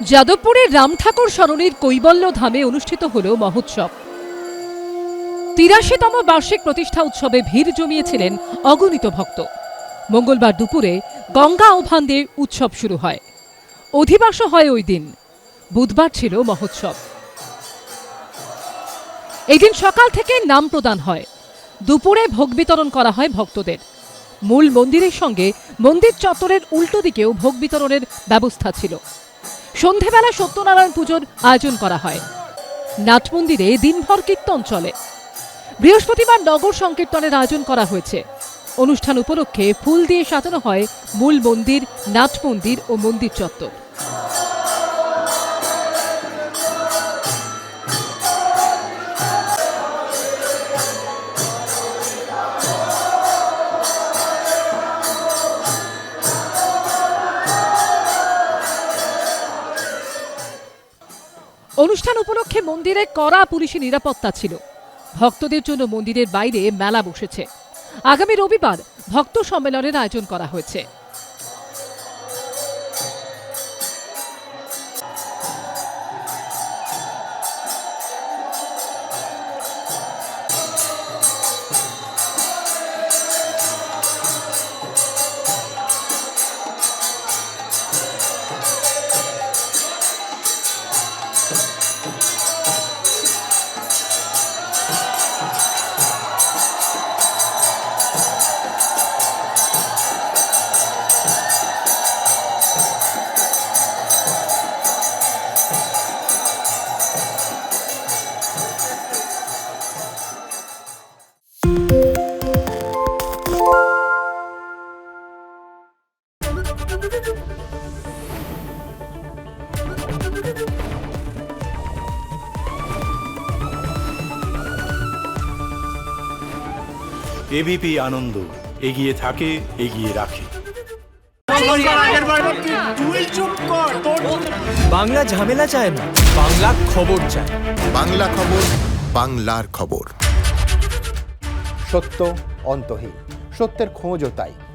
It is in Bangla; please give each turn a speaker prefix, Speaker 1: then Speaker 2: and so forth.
Speaker 1: যাদবপুরের রাম ঠাকুর সরণির কৈবল্য ধামে অনুষ্ঠিত হল মহোৎসব। তিরাশিতম বার্ষিক প্রতিষ্ঠা উৎসবে ভিড় জমিয়েছিলেন অগণিত ভক্ত। মঙ্গলবার দুপুরে গঙ্গা আহ্বান দিয়ে উৎসব শুরু হয়। অধিবাসও হয় ওই দিন। বুধবার ছিল মহোৎসব। এদিন সকাল থেকে নাম প্রদান হয়। দুপুরে ভোগ বিতরণ করা হয় ভক্তদের। মূল মন্দিরের সঙ্গে মন্দির চত্বরের উল্টো দিকেও ভোগ বিতরণের ব্যবস্থা ছিল। সন্ধেবেলা সত্যনারায়ণ পুজোর আয়োজন করা হয়। নাটমন্দিরে দিনভর কীর্তন চলে। বৃহস্পতিবার নগর সংকীর্তনের আয়োজন করা হয়েছে। অনুষ্ঠান উপলক্ষে ফুল দিয়ে সাজানো হয় মূল মন্দির নাটমন্দির ও মন্দির চত্বর। অনুষ্ঠান উপলক্ষে মন্দিরে কড়া পুলিশি নিরাপত্তা ছিল। ভক্তদের জন্য মন্দিরের বাইরে মেলা বসেছে। আগামী রবিবার ভক্ত সম্মেলনের আয়োজন করা হয়েছে।
Speaker 2: এবিপি আনন্দ এগিয়ে থাকে এগিয়ে রাখে।
Speaker 3: বাংলা ঝামেলা চায় না বাংলা খবর চায়।
Speaker 4: বাংলা খবর বাংলার খবর।
Speaker 5: সত্য অন্তহীন সত্যের খোঁজও তাই।